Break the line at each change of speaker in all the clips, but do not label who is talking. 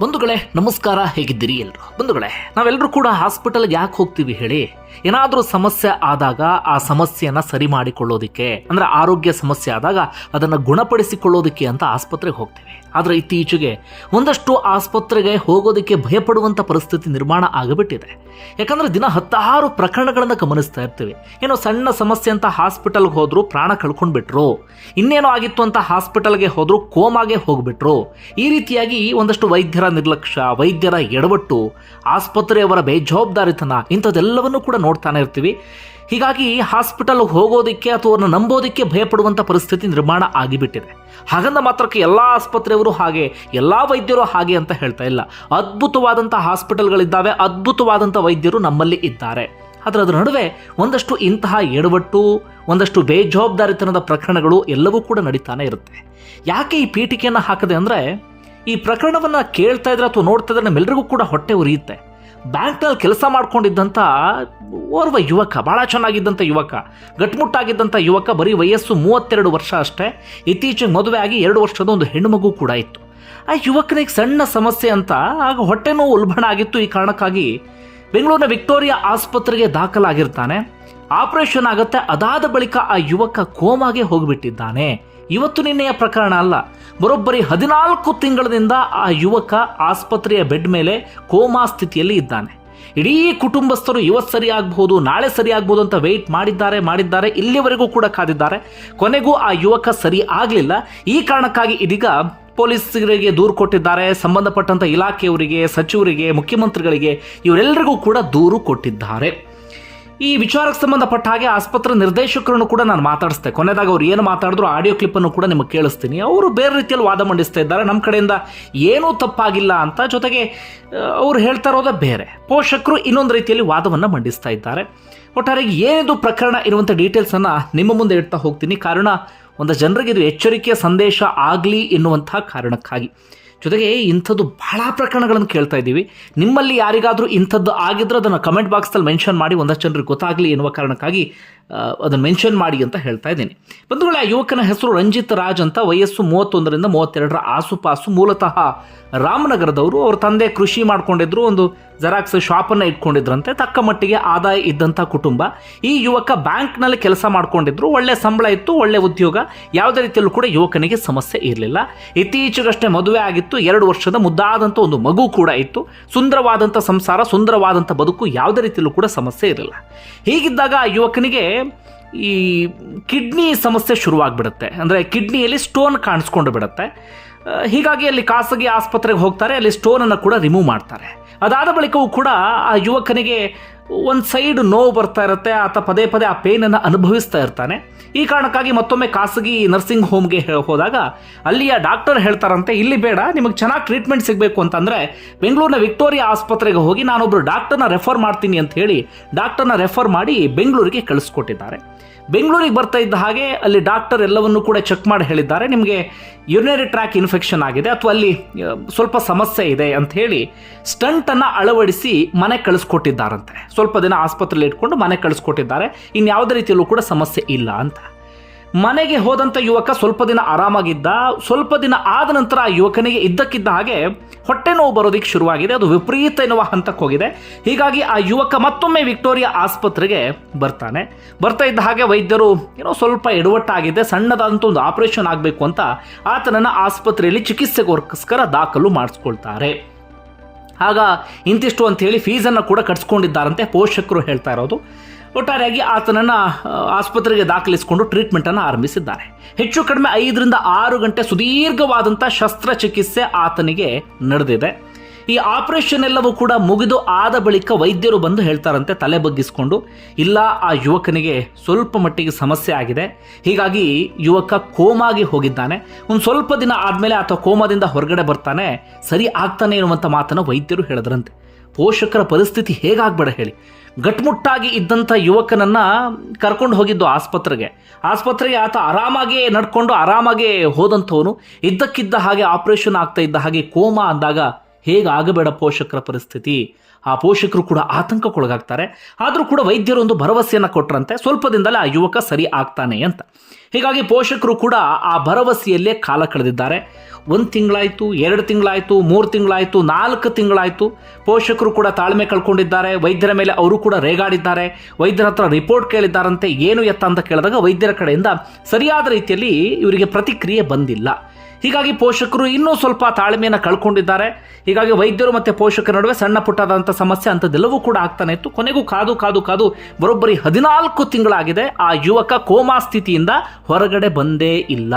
ಬಂಧುಗಳೇ ನಮಸ್ಕಾರ ಹೇಗಿದ್ದೀರಿ ಎಲ್ಲರೂ ಬಂಧುಗಳೇ ನಾವೆಲ್ಲರೂ ಕೂಡ ಹಾಸ್ಪಿಟಲ್ಗೆ ಯಾಕೆ ಹೋಗ್ತೀವಿ ಹೇಳಿ? ಏನಾದರೂ ಸಮಸ್ಯೆ ಆದಾಗ ಆ ಸಮಸ್ಯೆಯನ್ನ ಸರಿ ಮಾಡಿಕೊಳ್ಳೋದಕ್ಕೆ, ಅಂದ್ರೆ ಆರೋಗ್ಯ ಸಮಸ್ಯೆ ಆದಾಗ ಅದನ್ನು ಗುಣಪಡಿಸಿಕೊಳ್ಳೋದಕ್ಕೆ ಅಂತ ಆಸ್ಪತ್ರೆಗೆ ಹೋಗ್ತೇವೆ. ಆದರೆ ಇತ್ತೀಚೆಗೆ ಒಂದಷ್ಟು ಆಸ್ಪತ್ರೆಗೆ ಹೋಗೋದಕ್ಕೆ ಭಯಪಡುವಂಥ ಪರಿಸ್ಥಿತಿ ನಿರ್ಮಾಣ ಆಗಿಬಿಟ್ಟಿದೆ. ಯಾಕಂದ್ರೆ ದಿನ ಹತ್ತಾರು ಪ್ರಕರಣಗಳನ್ನು ಗಮನಿಸ್ತಾ ಇರ್ತೀವಿ. ಏನೋ ಸಣ್ಣ ಸಮಸ್ಯೆ ಅಂತ ಹಾಸ್ಪಿಟಲ್ಗೆ ಹೋದ್ರು ಪ್ರಾಣ ಕಳ್ಕೊಂಡ್ಬಿಟ್ರು. ಇನ್ನೇನೋ ಆಗಿತ್ತು ಅಂತ ಹಾಸ್ಪಿಟಲ್ಗೆ ಹೋದ್ರು ಕೋಮಾಗೆ ಹೋಗ್ಬಿಟ್ರು. ಈ ರೀತಿಯಾಗಿ ಒಂದಷ್ಟು ವೈದ್ಯರ ನಿರ್ಲಕ್ಷ್ಯ, ವೈದ್ಯರ ಎಡವಟ್ಟು, ಆಸ್ಪತ್ರೆಯವರ ಬೇಜವಾಬ್ದಾರಿತನ ಇಂಥದ್ದೆಲ್ಲವನ್ನು ಕೂಡ ನೋಡ್ತಾನೆ ಇರ್ತೀವಿ. ಹೀಗಾಗಿ ಹಾಸ್ಪಿಟಲ್ಗೆ ಹೋಗೋದಕ್ಕೆ ಅಥವಾ ಅವ್ರನ್ನ ನಂಬೋದಕ್ಕೆ ಭಯಪಡುವಂಥ ಪರಿಸ್ಥಿತಿ ನಿರ್ಮಾಣ ಆಗಿಬಿಟ್ಟಿದೆ. ಹಾಗಂದ ಮಾತ್ರಕ್ಕೆ ಎಲ್ಲ ಆಸ್ಪತ್ರೆಯವರು ಹಾಗೆ, ಎಲ್ಲ ವೈದ್ಯರು ಹಾಗೆ ಅಂತ ಹೇಳ್ತಾ ಇಲ್ಲ. ಅದ್ಭುತವಾದಂಥ ಹಾಸ್ಪಿಟಲ್ಗಳಿದ್ದಾವೆ ಅದ್ಭುತವಾದಂಥ ವೈದ್ಯರು ನಮ್ಮಲ್ಲಿ ಇದ್ದಾರೆ. ಆದರೆ ಅದರ ನಡುವೆ ಒಂದಷ್ಟು ಇಂತಹ ಎಡವಟ್ಟು, ಒಂದಷ್ಟು ಬೇಜವಾಬ್ದಾರಿತನದ ಪ್ರಕರಣಗಳು ಎಲ್ಲವೂ ಕೂಡ ನಡೀತಾನೆ ಇರುತ್ತೆ. ಯಾಕೆ ಈ ಪೀಠಿಕೆಯನ್ನು ಹಾಕದೆ ಅಂದರೆ, ಈ ಪ್ರಕರಣವನ್ನು ಕೇಳ್ತಾ ಇದ್ರೆ ಅಥವಾ ನೋಡ್ತಾ ಇದ್ರೆ ನಮ್ಮೆಲ್ಲರಿಗೂ ಕೂಡ ಹೊಟ್ಟೆ ಉರಿಯುತ್ತೆ. ಬ್ಯಾಂಕ್ನಲ್ಲಿ ಕೆಲಸ ಮಾಡ್ಕೊಂಡಿದ್ದಂಥ ಓರ್ವ ಯುವಕ ಭಾಳ ಚೆನ್ನಾಗಿದ್ದಂಥ ಯುವಕ ಗಟ್ಮುಟ್ಟಾಗಿದ್ದಂಥ ಯುವಕ, ಬರೀ ವಯಸ್ಸು ಮೂವತ್ತೆರಡು ವರ್ಷ ಅಷ್ಟೇ. ಇತ್ತೀಚೆಗೆ ಮದುವೆ ಆಗಿ ಎರಡು ವರ್ಷದ ಒಂದು ಹೆಣ್ಣುಮಗು ಕೂಡ ಇತ್ತು. ಆ ಯುವಕನಿಗೆ ಸಣ್ಣ ಸಮಸ್ಯೆ ಅಂತ ಆಗ ಹೊಟ್ಟೆ ನೋವು ಉಲ್ಬಣ ಆಗಿತ್ತು. ಈ ಕಾರಣಕ್ಕಾಗಿ ಬೆಂಗಳೂರಿನ ವಿಕ್ಟೋರಿಯಾ ಆಸ್ಪತ್ರೆಗೆ ದಾಖಲಾಗಿರ್ತಾನೆ. ಆಪರೇಷನ್ ಆಗುತ್ತೆ. ಅದಾದ ಬಳಿಕ ಆ ಯುವಕ ಕೋಮಾಗೆ ಹೋಗಿಬಿಟ್ಟಿದ್ದಾನೆ. ಇವತ್ತು ನಿನ್ನೆಯ ಪ್ರಕರಣ ಅಲ್ಲ. ಬರೋಬ್ಬರಿ ಹದಿನಾಲ್ಕು ತಿಂಗಳಿಂದ ಆ ಯುವಕ ಆಸ್ಪತ್ರೆಯ ಬೆಡ್ ಮೇಲೆ ಕೋಮಾ ಸ್ಥಿತಿಯಲ್ಲಿ ಇದ್ದಾನೆ. ಇಡೀ ಕುಟುಂಬಸ್ಥರು ಇವತ್ತು ಸರಿ ಆಗ್ಬಹುದು ನಾಳೆ ಸರಿ ಆಗ್ಬೋದು ಅಂತ ವೆಯ್ಟ್ ಮಾಡಿದ್ದಾರೆ ಮಾಡಿದ್ದಾರೆ, ಇಲ್ಲಿವರೆಗೂ ಕೂಡ ಕಾದಿದ್ದಾರೆ. ಕೊನೆಗೂ ಆ ಯುವಕ ಸರಿ ಆಗಲಿಲ್ಲ. ಈ ಕಾರಣಕ್ಕಾಗಿ ಇದೀಗ ಪೊಲೀಸರಿಗೆ ದೂರು ಕೊಟ್ಟಿದ್ದಾರೆ. ಸಂಬಂಧಪಟ್ಟಂತ ಇಲಾಖೆಯವರಿಗೆ, ಸಚಿವರಿಗೆ, ಮುಖ್ಯಮಂತ್ರಿಗಳಿಗೆ ಇವರೆಲ್ಲರಿಗೂ ಕೂಡ ದೂರು ಕೊಟ್ಟಿದ್ದಾರೆ. ಈ ವಿಚಾರಕ್ಕೆ ಸಂಬಂಧಪಟ್ಟ ಹಾಗೆ ಆಸ್ಪತ್ರೆ ನಿರ್ದೇಶಕರನ್ನು ಕೂಡ ನಾನು ಮಾತಾಡಿಸ್ತೆ. ಕೊನೆದಾಗ ಅವ್ರು ಏನು ಮಾತಾಡಿದ್ರು ಆಡಿಯೋ ಕ್ಲಿಪ್ಪನ್ನು ಕೂಡ ನಿಮಗೆ ಕೇಳಿಸ್ತೀನಿ. ಅವರು ಬೇರೆ ರೀತಿಯಲ್ಲಿ ವಾದ ಮಂಡಿಸ್ತಾ ಇದ್ದಾರೆ. ನಮ್ಮ ಕಡೆಯಿಂದ ಏನೂ ತಪ್ಪಾಗಿಲ್ಲ ಅಂತ ಜೊತೆಗೆ ಅವ್ರು ಹೇಳ್ತಾ ಇರೋದೇ ಬೇರೆ. ಪೋಷಕರು ಇನ್ನೊಂದು ರೀತಿಯಲ್ಲಿ ವಾದವನ್ನು ಮಂಡಿಸ್ತಾ ಇದ್ದಾರೆ. ಒಟ್ಟಾರೆ ಏನಿದು ಪ್ರಕರಣ ಇರುವಂಥ ಡೀಟೇಲ್ಸನ್ನು ನಿಮ್ಮ ಮುಂದೆ ಇಡ್ತಾ ಹೋಗ್ತೀನಿ. ಕಾರಣ, ಒಂದು ಜನರಿಗೆ ಇದು ಎಚ್ಚರಿಕೆಯ ಸಂದೇಶ ಆಗಲಿ ಎನ್ನುವಂಥ ಕಾರಣಕ್ಕಾಗಿ. ಜೊತೆಗೆ ಇಂಥದ್ದು ಬಹಳ ಪ್ರಕರಣಗಳನ್ನು ಕೇಳ್ತಾ ಇದ್ದೀವಿ. ನಿಮ್ಮಲ್ಲಿ ಯಾರಿಗಾದರೂ ಇಂಥದ್ದು ಆಗಿದ್ರೆ ಅದನ್ನು ಕಮೆಂಟ್ ಬಾಕ್ಸಲ್ಲಿ ಮೆನ್ಷನ್ ಮಾಡಿ, ಒಂದಷ್ಟು ಜನರಿಗೆ ಗೊತ್ತಾಗಲಿ ಎನ್ನುವ ಕಾರಣಕ್ಕಾಗಿ ಅದನ್ನು ಮೆನ್ಷನ್ ಮಾಡಿ ಅಂತ ಹೇಳ್ತಾ ಇದ್ದೀನಿ. ಬಂಧುಗಳೇ, ಆ ಯುವಕನ ಹೆಸರು ರಂಜಿತ್ ರಾಜ್ ಅಂತ ವಯಸ್ಸು ಮೂವತ್ತೊಂದರಿಂದ ಮೂವತ್ತೆರಡರ ಆಸುಪಾಸು. ಮೂಲತಃ ರಾಮನಗರದವರು ಅವ್ರ ತಂದೆ ಕೃಷಿ ಮಾಡ್ಕೊಂಡಿದ್ರು, ಒಂದು ಜೆರಾಕ್ಸ್ ಶಾಪನ್ನು ಇಟ್ಕೊಂಡಿದ್ರಂತೆ. ತಕ್ಕ ಮಟ್ಟಿಗೆ ಆದಾಯ ಇದ್ದಂಥ ಕುಟುಂಬ. ಈ ಯುವಕ ಬ್ಯಾಂಕ್ನಲ್ಲಿ ಕೆಲಸ ಮಾಡ್ಕೊಂಡಿದ್ರು. ಒಳ್ಳೆ ಸಂಬಳ ಇತ್ತು, ಒಳ್ಳೆ ಉದ್ಯೋಗ. ಯಾವುದೇ ರೀತಿಯಲ್ಲೂ ಕೂಡ ಯುವಕನಿಗೆ ಸಮಸ್ಯೆ ಇರಲಿಲ್ಲ. ಇತ್ತೀಚೆಗಷ್ಟೇ ಮದುವೆ ಆಗಿತ್ತು. ಎರಡು ವರ್ಷದ ಮುದ್ದಾದಂಥ ಒಂದು ಮಗು ಕೂಡ ಇತ್ತು. ಸುಂದರವಾದಂಥ ಸಂಸಾರ ಸುಂದರವಾದಂಥ ಬದುಕು ಯಾವುದೇ ರೀತಿಯಲ್ಲೂ ಕೂಡ ಸಮಸ್ಯೆ ಇರಲಿಲ್ಲ. ಹೀಗಿದ್ದಾಗ ಆ ಯುವಕನಿಗೆ ಈ ಕಿಡ್ನಿ ಸಮಸ್ಯೆ ಶುರುವಾಗ್ಬಿಡುತ್ತೆ. ಅಂದರೆ ಕಿಡ್ನಿಯಲ್ಲಿ ಸ್ಟೋನ್ ಕಾಣಿಸ್ಕೊಂಡು ಬಿಡುತ್ತೆ. ಹೀಗಾಗಿ ಅಲ್ಲಿ ಖಾಸಗಿ ಆಸ್ಪತ್ರೆಗೆ ಹೋಗ್ತಾರೆ, ಅಲ್ಲಿ ಸ್ಟೋನನ್ನು ಕೂಡ ರಿಮೂವ್ ಮಾಡ್ತಾರೆ. ಅದಾದ ಬಳಿಕವೂ ಕೂಡ ಆ ಯುವಕನಿಗೆ ಒಂದು ಸೈಡ್ ನೋವು ಬರ್ತಾ ಇರುತ್ತೆ, ಆತ ಪದೇ ಪದೇ ಆ ಪೇನನ್ನು ಅನುಭವಿಸ್ತಾ ಇರ್ತಾನೆ. ಈ ಕಾರಣಕ್ಕಾಗಿ ಮತ್ತೊಮ್ಮೆ ಖಾಸಗಿ ನರ್ಸಿಂಗ್ ಹೋಮ್ಗೆ ಹೋದಾಗ ಅಲ್ಲಿಯ ಡಾಕ್ಟರ್ ಹೇಳ್ತಾರಂತೆ, ಇಲ್ಲಿ ಬೇಡ, ನಿಮಗೆ ಚೆನ್ನಾಗಿ ಟ್ರೀಟ್ಮೆಂಟ್ ಸಿಗಬೇಕು ಅಂತಂದರೆ ಬೆಂಗಳೂರಿನ ವಿಕ್ಟೋರಿಯಾ ಆಸ್ಪತ್ರೆಗೆ ಹೋಗಿ ನಾನೊಬ್ಬರು ಡಾಕ್ಟರ್ನ ರೆಫರ್ ಮಾಡ್ತೀನಿ ಅಂತ ಹೇಳಿ ಡಾಕ್ಟರ್ನ ರೆಫರ್ ಮಾಡಿ ಬೆಂಗಳೂರಿಗೆ ಕಳಿಸ್ಕೊಟ್ಟಿದ್ದಾರೆ. ಬೆಂಗಳೂರಿಗೆ ಬರ್ತಾ ಇದ್ದ ಹಾಗೆ ಅಲ್ಲಿ ಡಾಕ್ಟರ್ ಎಲ್ಲವನ್ನು ಕೂಡ ಚೆಕ್ ಮಾಡಿ ಹೇಳಿದ್ದಾರೆ. ನಿಮಗೆ ಯುರಿನರಿ ಟ್ರ್ಯಾಕ್ ಇನ್ಫೆಕ್ಷನ್ ಆಗಿದೆ, ಅಥವಾ ಅಲ್ಲಿ ಸ್ವಲ್ಪ ಸಮಸ್ಯೆ ಇದೆ ಅಂತ ಹೇಳಿ ಸ್ಟಂಟನ್ನು ಅಳವಡಿಸಿ ಮನೆ ಕಳಿಸ್ಕೊಟ್ಟಿದ್ದಾರಂತೆ. ಸ್ವಲ್ಪ ದಿನ ಆಸ್ಪತ್ರೆಯಲ್ಲಿ ಇಟ್ಕೊಂಡು ಮನೆ ಕಳಿಸ್ಕೊಟ್ಟಿದ್ದಾರೆ. ಇನ್ಯಾವುದೇ ರೀತಿಯಲ್ಲೂ ಕೂಡ ಸಮಸ್ಯೆ ಇಲ್ಲ ಅಂತ. ಮನೆಗೆ ಹೋದಂಥ ಯುವಕ ಸ್ವಲ್ಪ ದಿನ ಆರಾಮಾಗಿದ್ದ, ಸ್ವಲ್ಪ ದಿನ ಆದ ನಂತರ ಆ ಯುವಕನಿಗೆ ಇದ್ದಕ್ಕಿದ್ದ ಹಾಗೆ ಹೊಟ್ಟೆ ನೋವು ಬರೋದಕ್ಕೆ ಶುರುವಾಗಿದೆ. ಅದು ವಿಪರೀತ ಎನ್ನುವ ಹಂತಕ್ಕೆ ಹೋಗಿದೆ. ಹೀಗಾಗಿ ಆ ಯುವಕ ಮತ್ತೊಮ್ಮೆ ವಿಕ್ಟೋರಿಯಾ ಆಸ್ಪತ್ರೆಗೆ ಬರ್ತಾನೆ. ಬರ್ತಾ ಇದ್ದ ಹಾಗೆ ವೈದ್ಯರು ಏನೋ ಸ್ವಲ್ಪ ಎಡವಟ್ಟಾಗಿದೆ ಸಣ್ಣದಾದಂಥ ಒಂದು ಆಪರೇಷನ್ ಆಗಬೇಕು ಅಂತ ಆತನನ್ನು ಆಸ್ಪತ್ರೆಯಲ್ಲಿ ಚಿಕಿತ್ಸೆಗೋಸ್ಕರ ದಾಖಲು ಮಾಡಿಸ್ಕೊಳ್ತಾರೆ. ಆಗ ಇಂತಿಷ್ಟು ಅಂತ ಹೇಳಿ ಫೀಸನ್ನು ಕೂಡ ಕಟ್ಸ್ಕೊಂಡಿದ್ದಾರಂತೆ ಪೋಷಕರು ಹೇಳ್ತಾ ಇರೋದು. ಒಟ್ಟಾರೆಯಾಗಿ ಆತನನ್ನು ಆಸ್ಪತ್ರೆಗೆ ದಾಖಲಿಸಿಕೊಂಡು ಟ್ರೀಟ್ಮೆಂಟನ್ನು ಆರಂಭಿಸಿದ್ದಾರೆ. ಹೆಚ್ಚು ಕಡಿಮೆ ಐದರಿಂದ ಆರು ಗಂಟೆ ಸುದೀರ್ಘವಾದಂಥ ಶಸ್ತ್ರಚಿಕಿತ್ಸೆ ಆತನಿಗೆ ನಡೆದಿದೆ. ಈ ಆಪರೇಷನ್ ಎಲ್ಲವೂ ಕೂಡ ಮುಗಿದು ಆದ ಬಳಿಕ ವೈದ್ಯರು ಬಂದು ಹೇಳ್ತಾರಂತೆ ತಲೆ ಬಗ್ಗಿಸ್ಕೊಂಡು, ಇಲ್ಲ, ಆ ಯುವಕನಿಗೆ ಸ್ವಲ್ಪ ಮಟ್ಟಿಗೆ ಸಮಸ್ಯೆ ಆಗಿದೆ. ಹೀಗಾಗಿ ಯುವಕ ಕೋಮಾಗಿ ಹೋಗಿದ್ದಾನೆ. ಒಂದು ಸ್ವಲ್ಪ ದಿನ ಆದಮೇಲೆ ಅಥವಾ ಕೋಮಾದಿಂದ ಹೊರಗಡೆ ಬರ್ತಾನೆ. ಸರಿ ಆಗ್ತಾನೆ ಎನ್ನುವಂಥ ಮಾತನ್ನು ವೈದ್ಯರು ಹೇಳಿದ್ರಂತೆ. ಪೋಷಕರ ಪರಿಸ್ಥಿತಿ ಹೇಗಾಗ್ಬೇಡ ಹೇಳಿ. ಗಟ್ಮುಟ್ಟಾಗಿ ಇದ್ದಂಥ ಯುವಕನನ್ನ ಕರ್ಕೊಂಡು ಹೋಗಿದ್ದು ಆಸ್ಪತ್ರೆಗೆ. ಆಸ್ಪತ್ರೆಗೆ ಆತ ಆರಾಮಾಗಿ ನಡ್ಕೊಂಡು ಆರಾಮಾಗಿ ಹೋದಂಥವನು. ಇದ್ದಕ್ಕಿದ್ದ ಹಾಗೆ ಆಪರೇಷನ್ ಆಗ್ತಾ ಇದ್ದ ಹಾಗೆ ಕೋಮಾ ಅಂದಾಗ ಹೇಗಾಗಬೇಡ ಪೋಷಕರ ಪರಿಸ್ಥಿತಿ? ಆ ಪೋಷಕರು ಕೂಡ ಆತಂಕಕ್ಕೊಳಗಾಗ್ತಾರೆ. ಆದರೂ ಕೂಡ ವೈದ್ಯರು ಒಂದು ಭರವಸೆಯನ್ನು ಕೊಟ್ಟರಂತೆ ಸ್ವಲ್ಪ ದಿನದಲ್ಲೇ ಆ ಯುವಕ ಸರಿ ಆಗ್ತಾನೆ ಅಂತ. ಹೀಗಾಗಿ ಪೋಷಕರು ಕೂಡ ಆ ಭರವಸೆಯಲ್ಲೇ ಕಾಲ ಕಳೆದಿದ್ದಾರೆ. ಒಂದು ತಿಂಗಳಾಯಿತು, ಎರಡು ತಿಂಗಳಾಯಿತು, ಮೂರು ತಿಂಗಳಾಯಿತು, ನಾಲ್ಕು ತಿಂಗಳಾಯಿತು ಪೋಷಕರು ಕೂಡ ತಾಳ್ಮೆ ಕಳ್ಕೊಂಡಿದ್ದಾರೆ. ವೈದ್ಯರ ಮೇಲೆ ಅವರು ಕೂಡ ರೇಗಾಡಿದ್ದಾರೆ. ವೈದ್ಯರ ಹತ್ರ ರಿಪೋರ್ಟ್ ಕೇಳಿದ್ದಾರಂತೆ. ಏನು ಎತ್ತ ಅಂತ ಕೇಳಿದಾಗ ವೈದ್ಯರ ಕಡೆಯಿಂದ ಸರಿಯಾದ ರೀತಿಯಲ್ಲಿ ಇವರಿಗೆ ಪ್ರತಿಕ್ರಿಯೆ ಬಂದಿಲ್ಲ. ಹೀಗಾಗಿ ಪೋಷಕರು ಇನ್ನೂ ಸ್ವಲ್ಪ ತಾಳ್ಮೆಯನ್ನು ಕಳ್ಕೊಂಡಿದ್ದಾರೆ. ಹೀಗಾಗಿ ವೈದ್ಯರು ಮತ್ತು ಪೋಷಕರ ನಡುವೆ ಸಣ್ಣ ಪುಟ್ಟದಂಥ ಸಮಸ್ಯೆ ಅಂಥದ್ದೆಲ್ಲವೂ ಕೂಡ ಆಗ್ತಾನೆ ಇತ್ತು. ಕೊನೆಗೂ ಕಾದು ಕಾದು ಕಾದು ಬರೋಬ್ಬರಿ ಹದಿನಾಲ್ಕು ತಿಂಗಳಾಗಿದೆ. ಆ ಯುವಕ ಕೋಮಾ ಸ್ಥಿತಿಯಿಂದ ಹೊರಗಡೆ ಬಂದೇ ಇಲ್ಲ.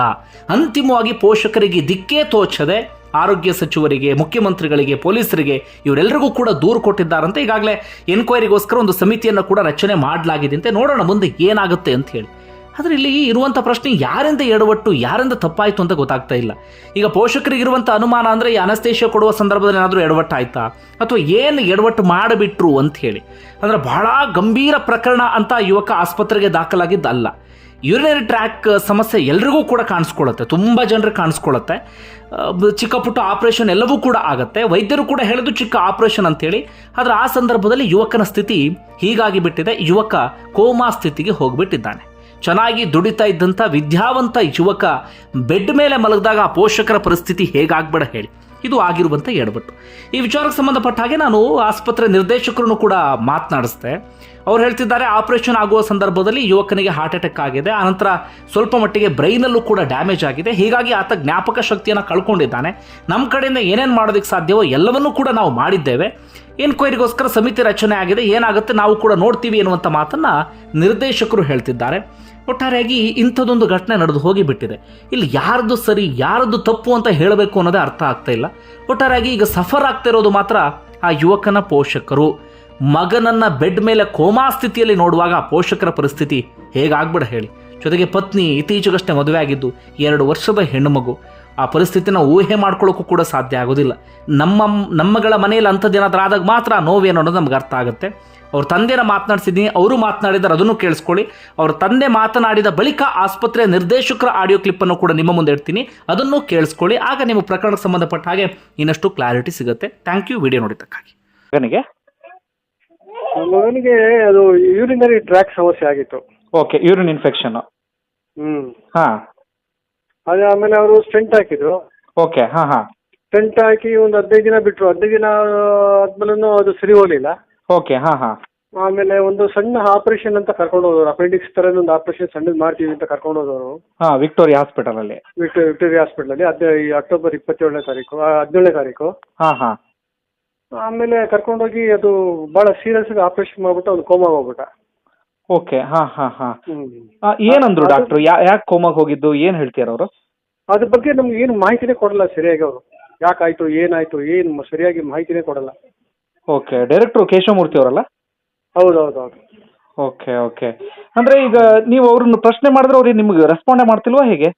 ಅಂತಿಮವಾಗಿ ಪೋಷಕರಿಗೆ ದಿಕ್ಕೇ ತೋಚದೆ ಆರೋಗ್ಯ ಸಚಿವರಿಗೆ, ಮುಖ್ಯಮಂತ್ರಿಗಳಿಗೆ, ಪೊಲೀಸರಿಗೆ ಇವರೆಲ್ಲರಿಗೂ ಕೂಡ ದೂರು ಕೊಟ್ಟಿದ್ದಾರಂತೆ. ಈಗಾಗಲೇ ಎನ್ಕ್ವೈರಿಗೋಸ್ಕರ ಒಂದು ಸಮಿತಿಯನ್ನು ಕೂಡ ರಚನೆ ಮಾಡಲಾಗಿದೆ ಅಂತೆ ನೋಡೋಣ ಮುಂದೆ ಏನಾಗುತ್ತೆ ಅಂತ ಹೇಳಿ. ಆದರೆ ಇಲ್ಲಿ ಇರುವಂಥ ಪ್ರಶ್ನೆ ಯಾರಿಂದ ಎಡವಟ್ಟು, ಯಾರಿಂದ ತಪ್ಪಾಯಿತು ಅಂತ ಗೊತ್ತಾಗ್ತಾ ಇಲ್ಲ. ಈಗ ಪೋಷಕರಿಗಿರುವಂಥ ಅನುಮಾನ ಅಂದರೆ ಈ ಅನಸ್ತೇಶ ಕೊಡುವ ಸಂದರ್ಭದಲ್ಲಿ ಏನಾದರೂ ಎಡವಟ್ಟಾಯ್ತಾ? ಅಥವಾ ಏನು ಎಡವಟ್ಟು ಮಾಡಿಬಿಟ್ರು ಅಂತ ಹೇಳಿ. ಅಂದರೆ ಬಹಳ ಗಂಭೀರ ಪ್ರಕರಣ ಅಂತ ಯುವಕ ಆಸ್ಪತ್ರೆಗೆ ದಾಖಲಾಗಿದ್ದಲ್ಲ. ಯೂರಿನರಿ ಟ್ರ್ಯಾಕ್ ಸಮಸ್ಯೆ ಎಲ್ರಿಗೂ ಕೂಡ ಕಾಣಿಸ್ಕೊಳ್ಳುತ್ತೆ, ತುಂಬ ಜನರಿಗೆ ಕಾಣಿಸ್ಕೊಳ್ಳುತ್ತೆ. ಚಿಕ್ಕ ಪುಟ್ಟ ಆಪರೇಷನ್ ಎಲ್ಲವೂ ಕೂಡ ಆಗುತ್ತೆ. ವೈದ್ಯರು ಕೂಡ ಹೇಳೋದು ಚಿಕ್ಕ ಆಪರೇಷನ್ ಅಂತೇಳಿ ಆದರೆ ಆ ಸಂದರ್ಭದಲ್ಲಿ ಯುವಕನ ಸ್ಥಿತಿ ಹೀಗಾಗಿ ಬಿಟ್ಟಿದೆ. ಯುವಕ ಕೋಮಾ ಸ್ಥಿತಿಗೆ ಹೋಗ್ಬಿಟ್ಟಿದ್ದಾನೆ. ಚೆನ್ನಾಗಿ ದುಡಿತಾ ಇದ್ದಂಥ ವಿದ್ಯಾವಂತ ಯುವಕ ಬೆಡ್ ಮೇಲೆ ಮಲಗಿದಾಗ ಆ ಪೋಷಕರ ಪರಿಸ್ಥಿತಿ ಹೇಗಾಗ್ಬೇಡ ಹೇಳಿ. ಇದು ಆಗಿರುವಂಥ ಹೇಳ್ಬಿಟ್ಟು ಈ ವಿಚಾರಕ್ಕೆ ಸಂಬಂಧಪಟ್ಟ ಹಾಗೆ ನಾನು ಆಸ್ಪತ್ರೆ ನಿರ್ದೇಶಕರನ್ನು ಕೂಡ ಮಾತನಾಡಿಸ್ದೆ. ಅವ್ರು ಹೇಳ್ತಿದ್ದಾರೆ, ಆಪರೇಷನ್ ಆಗುವ ಸಂದರ್ಭದಲ್ಲಿ ಯುವಕನಿಗೆ ಹಾರ್ಟ್ ಅಟ್ಯಾಕ್ ಆಗಿದೆ. ಆನಂತರ ಸ್ವಲ್ಪ ಮಟ್ಟಿಗೆ ಬ್ರೈನಲ್ಲೂ ಕೂಡ ಡ್ಯಾಮೇಜ್ ಆಗಿದೆ. ಹೀಗಾಗಿ ಆತ ಜ್ಞಾಪಕ ಶಕ್ತಿಯನ್ನು ಕಳ್ಕೊಂಡಿದ್ದಾನೆ. ನಮ್ಮ ಕಡೆಯಿಂದ ಏನೇನು ಮಾಡೋದಕ್ಕೆ ಸಾಧ್ಯವೋ ಎಲ್ಲವನ್ನೂ ಕೂಡ ನಾವು ಮಾಡಿದ್ದೇವೆ. ಎನ್ಕ್ವೈರಿಗೋಸ್ಕರ ಸಮಿತಿ ರಚನೆ ಆಗಿದೆ. ಏನಾಗುತ್ತೆ ನಾವು ಕೂಡ ನೋಡ್ತೀವಿ ಎನ್ನುವಂಥ ಮಾತನ್ನ ನಿರ್ದೇಶಕರು ಹೇಳ್ತಿದ್ದಾರೆ. ಒಟ್ಟಾರೆಯಾಗಿ ಇಂಥದ್ದೊಂದು ಘಟನೆ ನಡೆದು ಹೋಗಿಬಿಟ್ಟಿದೆ. ಇಲ್ಲಿ ಯಾರ್ದು ಸರಿ ಯಾರದ್ದು ತಪ್ಪು ಅಂತ ಹೇಳಬೇಕು ಅನ್ನೋದೇ ಅರ್ಥ ಆಗ್ತಾ ಇಲ್ಲ. ಒಟ್ಟಾರೆಯಾಗಿ ಈಗ ಸಫರ್ ಆಗ್ತಾ ಇರೋದು ಮಾತ್ರ ಆ ಯುವಕನ ಪೋಷಕರು. ಮಗನನ್ನ ಬೆಡ್ ಮೇಲೆ ಕೋಮಾ ಸ್ಥಿತಿಯಲ್ಲಿ ನೋಡುವಾಗ ಆ ಪೋಷಕರ ಪರಿಸ್ಥಿತಿ ಹೇಗಾಗ್ಬಿಡ ಹೇಳಿ. ಜೊತೆಗೆ ಪತ್ನಿ ಇತ್ತೀಚೆಗಷ್ಟೇ ಮದುವೆ ಆಗಿದ್ದು, ಎರಡು ವರ್ಷದ ಹೆಣ್ಣುಮಗು. ಆ ಪರಿಸ್ಥಿತಿನ ಊಹೆ ಮಾಡ್ಕೊಳ್ಳೋಕ್ಕೂ ಕೂಡ ಸಾಧ್ಯ ಆಗೋದಿಲ್ಲ. ನಮ್ಮ, ನಮ್ಮಗಳ ಮನೆಯಲ್ಲಿ ಅಂಥದ್ದೇನಾದ್ರೂ ಆದಾಗ ಮಾತ್ರ ನೋವೇನು ಅನ್ನೋದು ನಮ್ಗೆ ಅರ್ಥ ಆಗುತ್ತೆ. ಅವ್ರ ತಂದೆನ ಮಾತನಾಡ್ಸಿದ್ದೀನಿ ಅವರು ಮಾತನಾಡಿದ್ದಾರೆ ಅದನ್ನು ಕೇಳಿಸ್ಕೊಳ್ಳಿ. ಅವ್ರ ತಂದೆ ಮಾತನಾಡಿದ ಬಳಿಕ ಆಸ್ಪತ್ರೆಯ ನಿರ್ದೇಶಕರ ಆಡಿಯೋ ಕ್ಲಿಪ್ಪನ್ನು ಕೂಡ ನಿಮ್ಮ ಮುಂದೆ ಇಡ್ತೀನಿ. ಅದನ್ನು ಕೇಳಿಸ್ಕೊಳ್ಳಿ. ಆಗ ನಿಮ್ಮ ಪ್ರಕರಣಕ್ಕೆ ಸಂಬಂಧಪಟ್ಟ ಹಾಗೆ ಇನ್ನಷ್ಟು ಕ್ಲಾರಿಟಿ ಸಿಗುತ್ತೆ. ಥ್ಯಾಂಕ್ ಯು ವಿಡಿಯೋ ನೋಡಿದ್ದಕ್ಕಾಗಿ.
ನನಗೆ ಮಗನಿಗೆ ಅದು ಯೂರಿನರಿ ಟ್ರ್ಯಾಕ್ ಸಮಸ್ಯೆ ಆಗಿತ್ತು.
Okay urine infection
hmm.
ಹಾಂ.
ಅದೇ ಆಮೇಲೆ ಅವರು ಸ್ಟೆಂಟ್ ಹಾಕಿದ್ರು.
ಓಕೆ ಹಾ ಹಾ.
ಸ್ಟೆಂಟ್ ಹಾಕಿ ಒಂದು ಹದಿನೈದು ದಿನ ಬಿಟ್ಟರು ಹದಿನೈದು ದಿನ ಆದ್ಮೇಲೂ ಅದು ಸರಿ ಹೋಗಲಿಲ್ಲ.
ಓಕೆ ಹಾಂ ಹಾಂ.
ಆಮೇಲೆ ಒಂದು ಸಣ್ಣ ಆಪರೇಷನ್ ಅಂತ ಕರ್ಕೊಂಡು ಹೋದವರು ಅಪೆಂಡಿಕ್ಸ್ ತರ ಒಂದು ಆಪರೇಷನ್ ಸಣ್ಣದು ಮಾಡ್ತೀವಿ ಅಂತ ಕರ್ಕೊಂಡು ಹೋದವರು.
ಹಾಂ ವಿಕ್ಟೋರಿಯಾ ಹಾಸ್ಪಿಟಲಲ್ಲಿ
ವಿಕ್ಟೋ ವಿಕ್ಟೋರಿಯಾ ಹಾಸ್ಪಿಟ್ಲಲ್ಲಿ ಅದೇ ಈ ಅಕ್ಟೋಬರ್ ಇಪ್ಪತ್ತೇಳನೇ ತಾರೀಕು ಆ, ಹದಿನೇಳನೇ ತಾರೀಕು.
ಹಾ ಹಾಂ.
ಆಮೇಲೆ ಕರ್ಕೊಂಡೋಗಿ ಅದು ಬಹಳ ಸೀರಿಯಸ್ ಆಗಿ ಆಪರೇಷನ್ ಮಾಡ್ಬಿಟ್ಟು ಅವ್ನು ಕೋಮಾ ಹೋಗ್ಬಿಟ್ಟ.
ಓಕೆ ಹಾ ಹಾ ಹಾ. ಏನಂದ್ರು ಡಾಕ್ಟರ್ ಯಾಕೆ ಕೋಮಾಗ ಹೋಗಿದ್ದು? ಏನು ಹೇಳ್ತೀರ ಅವರು?
ಅದ್ರ ಬಗ್ಗೆ ನಮ್ಗೆ ಏನು ಮಾಹಿತಿನೇ ಕೊಡಲ್ಲ ಸರಿಯಾಗಿ ಅವರು. ಯಾಕಾಯ್ತು ಏನಾಯ್ತು ಏನು ಸರಿಯಾಗಿ ಮಾಹಿತಿನೇ ಕೊಡಲ್ಲ.
ಓಕೆ ಡೈರೆಕ್ಟರ್ ಕೇಶವಮೂರ್ತಿ ಅವರಲ್ಲ?
ಹೌದು ಹೌದು. ಹೌದು
ಓಕೆ ಓಕೆ ಅಂದ್ರೆ ಈಗ ನೀವು ಅವ್ರನ್ನ ಪ್ರಶ್ನೆ ಮಾಡಿದ್ರೆ ಅವ್ರಿಗೆ ನಿಮ್ಗೆ ರೆಸ್ಪಾಂಡೇ ಮಾಡ್ತಿಲ್ವಾ ಹೇಗೆ?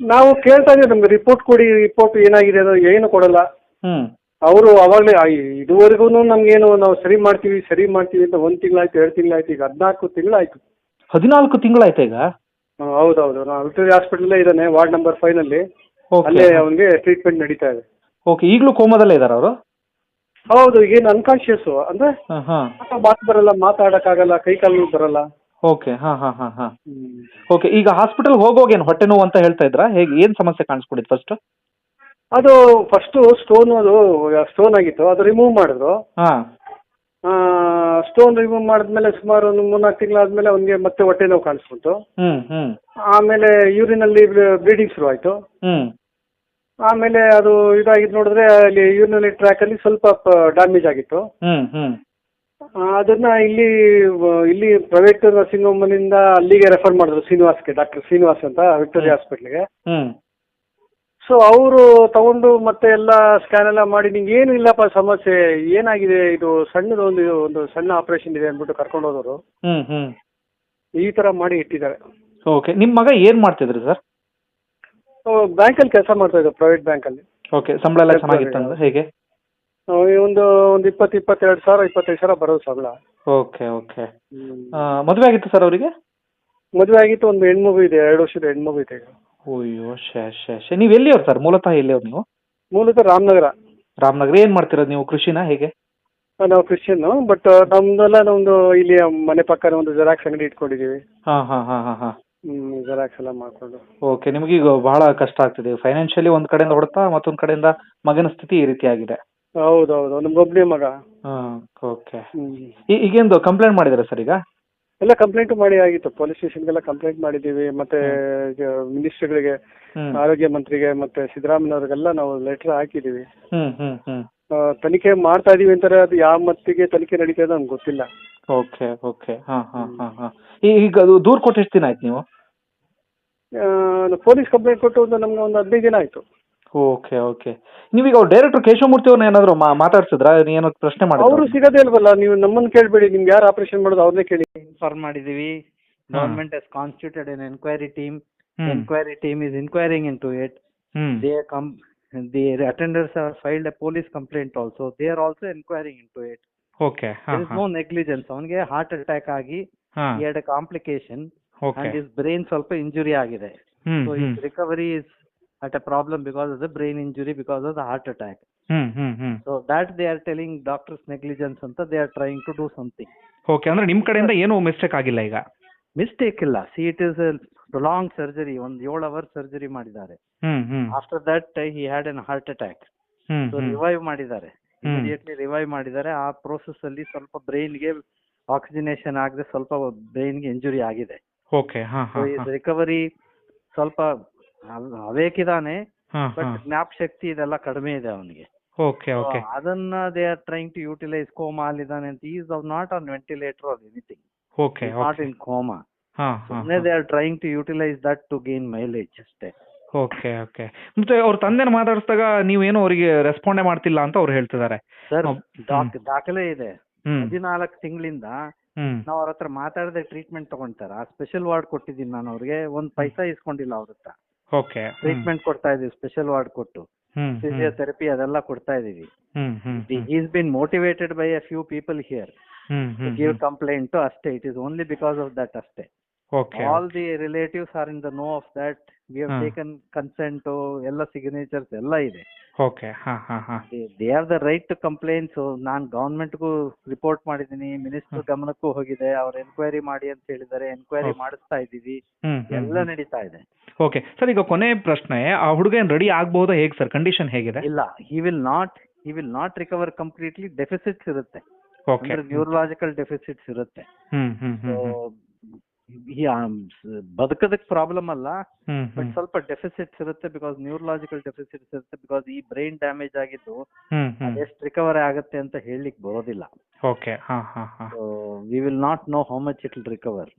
ನಾವು ಕೇಳ್ತಾ ಇದೀವಿ ನಮ್ಗೆ ರಿಪೋರ್ಟ್ ಕೊಡಿ ರಿಪೋರ್ಟ್ ಏನಾಗಿದೆ ಅದು ಏನು ಕೊಡಲ್ಲ.
ಹ್ಞೂ
ಅವರು ಅವಾಗಲೇ ಇದುವರೆಗೂ ನಮ್ಗೇನು ನಾವು ಸರಿ ಮಾಡ್ತೀವಿ ಸರಿ ಮಾಡ್ತೀವಿ ಅಂತ ಒಂದ್ ತಿಂಗಳಾಯ್ತು ಎರಡು ತಿಂಗಳಾಯ್ತು ಈಗ ಹದಿನಾಲ್ಕು ತಿಂಗಳಾಯ್ತು.
ಹದಿನಾಲ್ಕು ತಿಂಗಳಾಯ್ತು ಈಗ?
ಹೌದು ಹೌದು ನಾವು ವಿಕ್ಟೋರಿ ಹಾಸ್ಪಿಟಲ್ ಇದ್ದಾನೆ ವಾರ್ಡ್ ನಂಬರ್ ಫೈವ್
ಓಕೆ
ಅಲ್ಲೇ ಅವನಿಗೆ ಟ್ರೀಟ್ಮೆಂಟ್ ನಡೀತಾ ಇದೆ.
ಓಕೆ ಈಗಲೂ ಕೋಮದಲ್ಲೇ ಇದ್ದಾರೆ ಅವರು?
ಹೌದು ಏನ್ ಅನ್ಕಾನ್ಶಿಯಸ್ ಅಂದ್ರೆ
ಹಾಂ ಹಾಂ.
ಮಾತು ಬರಲ್ಲ ಮಾತಾಡಕ್ಕಾಗಲ್ಲ ಕೈ ಕಾಲು ಬರಲ್ಲ.
ಓಕೆ ಹಾಂ ಹಾಂ ಹಾಂ ಹಾಂ. ಓಕೆ ಈಗ ಹಾಸ್ಪಿಟಲ್ ಹೋಗೋಗೇನ್? ಹೊಟ್ಟೆ ನೋವು ಅಂತ ಹೇಳ್ತಾ ಇದ್ರಾ? ಹೇಗೆ ಏನು ಸಮಸ್ಯೆ ಕಾಣಿಸ್ಕೊಂಡಿತ್ತು ಫಸ್ಟ್
ಅದು ಫಸ್ಟು ಸ್ಟೋನ್ ಅದು ಸ್ಟೋನ್ ಆಗಿತ್ತು. ಅದು ರಿಮೂವ್ ಮಾಡಿದ್ರು.
ಹಾಂ.
ಸ್ಟೋನ್ ರಿಮೂವ್ ಮಾಡಿದ್ಮೇಲೆ ಸುಮಾರು ಒಂದು ಮೂರ್ನಾಲ್ಕು ತಿಂಗಳಾದ್ಮೇಲೆ ಅವನಿಗೆ ಮತ್ತೆ ಹೊಟ್ಟೆ ನೋವು ಕಾಣಿಸ್ಕೊಂತು
ಹ್ಮ್ ಹ್ಮ್.
ಆಮೇಲೆ ಯೂರಿನಲ್ಲಿ ಬ್ಲೀಡಿಂಗ್ ಶುರು ಆಯ್ತು ಆಮೇಲೆ ಅದು ಇದಾಗಿದ್ದು ನೋಡಿದ್ರೆ ಅಲ್ಲಿ ಟ್ರ್ಯಾಕ್ ಅಲ್ಲಿ ಸ್ವಲ್ಪ ಡ್ಯಾಮೇಜ್ ಆಗಿತ್ತು. ಆ, ಅದನ್ನ ಇಲ್ಲಿ ವ- ಇಲ್ಲಿ ಪ್ರೈವೇಟ್ ನರ್ಸಿಂಗ್ ಹೋಮ್ನಿಂದ ಅಲ್ಲಿಗೆ ರೆಫರ್ ಮಾಡಿದ್ರು ಶ್ರೀನಿವಾಸ್ಗೆ ಡಾಕ್ಟರ್ ಶ್ರೀನಿವಾಸ್ ಅಂತ ವಿಕ್ಟೋರಿಯಾ ಹಾಸ್ಪಿಟ್ಲಿಗೆ
ಹ್ಮ್.
ಸೊ ಅವರು ತಗೊಂಡು ಮತ್ತೆ ಎಲ್ಲ ಸ್ಕ್ಯಾನ್ ಎಲ್ಲ ಮಾಡಿ ನಿಂಗೆ ಏನು ಇಲ್ಲಪ್ಪ ಸಮಸ್ಯೆ ಏನಾಗಿದೆ ಇದು ಸಣ್ಣದ ಒಂದು ಒಂದು ಸಣ್ಣ ಆಪರೇಷನ್ ಇದೆ ಅಂದ್ಬಿಟ್ಟು ಕರ್ಕೊಂಡು ಹೋದವರು. ಈ ತರ ಮಾಡಿ ಇಟ್ಟಿದ್ದಾರೆ.
ಓಕೆ ನಿಮ್ಮ ಮಗ ಏನ್ ಮಾಡ್ತಿದ್ರಿ ಸರ್?
ಬ್ಯಾಂಕಲ್ಲಿ ಕೆಲಸ ಮಾಡ್ತಾ ಇದ್ದೆ ಪ್ರೈವೇಟ್ ಬ್ಯಾಂಕಲ್ಲಿ.
ಓಕೆ ಸಂಬಳ ಎಲ್ಲ ಚೆನ್ನಾಗಿತ್ತು ಅಂದ್ರೆ ಹೇಗೆ?
ಒಂದು ಒಂದು ಇಪ್ಪತ್ತು ಇಪ್ಪತ್ತೆರಡು ಸಾವಿರ ಇಪ್ಪತ್ತೈದು ಸಾವಿರ ಬರೋದು ಸಂಬಳ.
ಓಕೆ ಓಕೆ ಮದುವೆ ಆಗಿತ್ತು ಸರ್ ಅವರಿಗೆ?
ಮದುವೆ ಆಗಿತ್ತು ಒಂದು ಹೆಣ್ಮಗು ಇದೆ ಎರಡು ವರ್ಷದ ಹೆಣ್ಮಗು ಇದೆ ಈಗ.
ಅಯ್ಯೋ ಶೇ ಶೇ ಶೇ. ನೀವು ಎಲ್ಲಿಯವ್ರು ಸರ್? ಮೂಲತಃ ಎಲ್ಲಿಯವ್ರು ನೀವು?
ಮೂಲತಃ ರಾಮನಗರ.
ರಾಮನಗರ. ಏನ್ ಮಾಡ್ತಿರೋದು ನೀವು? ಕೃಷಿನ ಹೇಗೆ?
ನಾವು ಕ್ರಿಶ್ಚಿಯನ್ನು ಬಟ್ ನಮ್ದೆಲ್ಲ ನಮ್ದು ಇಲ್ಲಿ ಮನೆ ಪಕ್ಕನ ಒಂದು ಜೆರಾಕ್ಸ್ ಅಂಗಡಿ ಇಟ್ಕೊಂಡಿದೀವಿ
ಹಾ ಹಾ ಹಾ ಹಾ.
ಜೆರಾಕ್ಸ್ ಎಲ್ಲ ಮಾಡ್ಕೊಂಡು.
ಓಕೆ ನಿಮಗೆ ಈಗ ಬಹಳ ಕಷ್ಟ ಆಗ್ತಿದೆ. ಫೈನಾನ್ಷಿಯಲಿ ಒಂದ್ ಕಡೆಯಿಂದ ಹೊಡೆತ ಮತ್ತೊಂದ್ ಕಡೆಯಿಂದ ಮಗನ ಸ್ಥಿತಿ ಈ ರೀತಿ ಆಗಿದೆ.
ಹೌದೌದು ಹೌದು ನಮ್ಗೊಬ್ಬನೇ ಮಗ.
ಹ್ಮ್. ಓಕೆ ಕಂಪ್ಲೇಂಟ್ ಮಾಡಿದಾರೆ ಸರ್ ಈಗ?
ಎಲ್ಲ ಕಂಪ್ಲೇಂಟ್ ಮಾಡಿ ಆಗಿತ್ತು. ಪೊಲೀಸ್ ಸ್ಟೇಷನ್ಗೆಲ್ಲ ಕಂಪ್ಲೇಂಟ್ ಮಾಡಿದೀವಿ ಮತ್ತೆ ಮಿನಿಸ್ಟರ್ಗಳಿಗೆ
ಹ್ಮ್.
ಆರೋಗ್ಯ ಮಂತ್ರಿಗೆ ಮತ್ತೆ ಸಿದ್ದರಾಮಯ್ಯವ್ರಿಗೆಲ್ಲ ನಾವು ಲೆಟರ್
ಹಾಕಿದೀವಿ
ಆ, ತನಿಖೆ ಮಾಡ್ತಾ ಇದೀವಿ ಅಂತಾರೆ. ಅದು ಯಾವ ಮಟ್ಟಿಗೆ ತನಿಖೆ ನಡೀತದೆ ನಮ್ಗೆ ಗೊತ್ತಿಲ್ಲ.
ಓಕೆ ಓಕೆ ಹಾ ಹಾ ಹಾ ಹಾ. ಈಗ ಅದು ದೂರ ಕೊಟ್ಟು ಎಷ್ಟು ದಿನ ಆಯ್ತು ನೀವು?
ಪೊಲೀಸ್ ಕಂಪ್ಲೇಂಟ್ ಕೊಟ್ಟು ಒಂದು ನಮ್ಗೆ ಒಂದು ಹದಿನೈದು ದಿನ ಆಯ್ತು.
Okay okay. ನೀವೀಗ ಅವ್ರು ಡೈರೆಕ್ಟರ್ ಕೇಶವಮೂರ್ತಿ ಅವ್ರನ್ನ ಏನಾದ್ರು ಮಾತಾಡ್ಸಿದ್ರ? ಏನೋ ಪ್ರಶ್ನೆ
ಮಾಡಿ
ಅವರು
ಸಿಗೋದೇ ಇಲ್ವಲ್ಲ ನೀವು ನಮ್ಮನ್ನ ಕೇಳಬೇಡಿ ನಿಮ್ಗೆ ಯಾರು ಆಪರೇಷನ್ ಮಾಡೋದು ಅವ್ರನ್ನೇ ಕೇಳಿ.
ಇನ್ಫಾರ್ಮ್ ಮಾಡಿದೀವಿ. Government has constituted an enquiry team
enquiry
team is enquiring into it
they
come the attenders are filed a police complaint also they are also enquiring into it
okay
no negligence ಅವನಿಗೆ heart attack ಆಗಿ ಎರಡು
complication
and his brain ಸ್ವಲ್ಪ injury ಆಗಿದೆ.
So
is
recovery
is at is problem a of because of the brain of because
heart attack
so that they are telling doctors negligence ಅಂತ they are trying to do something.
Okay ಅಂದ್ರೆ ನಿಮ್ ಕಡೆಯಿಂದ ಏನು mistake ಆಗಿಲ್ಲ ಈಗ?
Mistake ಇಲ್ಲ. See it is long surgery ಒಂದ್ ಏಳು ಅವರ್ ಸರ್ಜರಿ ಮಾಡಿದ್ದಾರೆ. After that he had an heart attack so revive ಮಾಡಿದ್ದಾರೆ. ಇಮಿಡಿಯೇಟ್ಲಿ ರಿವೈವ್ ಮಾಡಿದ್ದಾರೆ. ಆ ಪ್ರೋಸೆಸ್ ಅಲ್ಲಿ ಸ್ವಲ್ಪ ಬ್ರೈನ್ಗೆ ಆಕ್ಸಿಜನೇಷನ್ ಆಗದೆ ಸ್ವಲ್ಪ ಬ್ರೈನ್ಗೆ ಇಂಜುರಿ ಆಗಿದೆ.
ಓಕೆ ಹಾ ಹಾ
ರಿಕವರಿ ಸ್ವಲ್ಪ ಅವೇಕಿದಾನೆ ಬಟ್
ಹಾ.
ಶಕ್ತಿ ಇದೆಲ್ಲ ಕಡಿಮೆ ಇದೆ ಅವನಿಗೆ.
ಓಕೆ ಓಕೆ
ಅದನ್ನ they are trying to utilise coma ಅಲ್ಲಿದ್ದಾನೆ ಅಂತ is not on ventilator or anything
okay
not in coma ಸುಮ್ಮನೆ they are trying to utilise that to gain mileage ಅಷ್ಟೇ.
ಓಕೆ ಓಕೆ ಮತ್ತೆ ಅವ್ರ ತಂದೆ ಮಾತಾಡಿಸಿದಾಗ ನೀವೇನು ಅವರಿಗೆ ರೆಸ್ಪಾಂಡೇ ಮಾಡ್ತಿಲ್ಲ ಅಂತ ಅವ್ರು ಹೇಳ್ತಿದ್ದಾರೆ.
ಸರ್ ದಾಖಲೆ ಇದೆ. ಹದಿನಾಲ್ಕು ತಿಂಗಳಿಂದ
ಹ್ಮ್.
ನಾವ್ ಅವ್ರ ಹತ್ರ ಮಾತಾಡದೆ ಟ್ರೀಟ್ಮೆಂಟ್ ತಗೊಂತಾರ ಸ್ಪೆಷಲ್ ವಾರ್ಡ್ ಕೊಟ್ಟಿದ್ದೀನಿ ನಾನು ಅವ್ರಿಗೆ. ಒಂದ್ ಪೈಸಾ ಇಸ್ಕೊಂಡಿಲ್ಲ ಅವ್ರ ಹತ್ರ.
ಓಕೆ.
ಟ್ರೀಟ್ಮೆಂಟ್ ಕೊಡ್ತಾ ಇದೀವಿ ಸ್ಪೆಷಲ್ ವಾರ್ಡ್ ಕೊಟ್ಟು.
ಹ್ಮ್ ಹ್ಮ್.
ಫಿಸಿಯೋಥೆರಪಿ ಅದೆಲ್ಲ ಕೊಡ್ತಾ ಇದೀವಿ.
Hmm hmm
is been motivated by a few people here
hmm hmm
give complaint ಅಷ್ಟೇ. It is only because of that ಅಷ್ಟೇ.
Okay.
All the relatives are in the know of that we have
ah.
Taken consent ಎಲ್ಲ signatures ಎಲ್ಲ ಇದೆ.
Okay ಹಾ ಹಾ ಹಾ.
They are the right to complaints ನಾನು ಗವರ್ಮೆಂಟ್ಗೂ ರಿಪೋರ್ಟ್ ಮಾಡಿದೀನಿ ಮಿನಿಸ್ಟರ್ ಗಮನಕ್ಕೂ ಹೋಗಿದೆ ಅವ್ರು ಎನ್ಕ್ವೈರಿ ಮಾಡಿ ಅಂತ ಹೇಳಿದ್ದಾರೆ ಎನ್ಕ್ವೈರಿ. ಮಾಡಿಸ್ತಾ ಇದೀವಿ ಎಲ್ಲ ನಡೀತಾ ಇದೆ.
ಓಕೆ ಸರ್ ಈಗ ಕೊನೆ ಪ್ರಶ್ನೆ ಆ ಹುಡುಗ ಏನ್ ರೆಡಿ ಆಗ್ಬಹುದಾ ಹೇಗೆ ಸರ್? ಕಂಡೀಷನ್ ಹೇಗಿದೆ?
ಇಲ್ಲ he will not he will not recover completely deficits ಇರುತ್ತೆ. ನ್ಯೂರಲಾಜಿಕಲ್ ಡೆಫಿಸಿಟ್ಸ್ ಇರುತ್ತೆ. ಬದುಕೋದಕ್ ಪ್ರಾಬ್ಲಮ್ ಅಲ್ಲ ಬಟ್ ಸ್ವಲ್ಪ ಡೆಫಿಸಿಟ್ಸ್ ಇರುತ್ತೆ ಬಿಕಾಸ್ ನ್ಯೂರಲಾಜಿಕಲ್ ಡೆಫಿಸಿಟ್ಸ್ ಇರುತ್ತೆ ಬಿಕಾಸ್ ಈ ಬ್ರೈನ್ ಡ್ಯಾಮೇಜ್ ಆಗಿದ್ದು ಎಷ್ಟು ರಿಕವರಿ ಆಗುತ್ತೆ ಅಂತ ಹೇಳಲಿಕ್ಕೆ ಬರೋದಿಲ್ಲ.
Okay
we will not know how much it will recover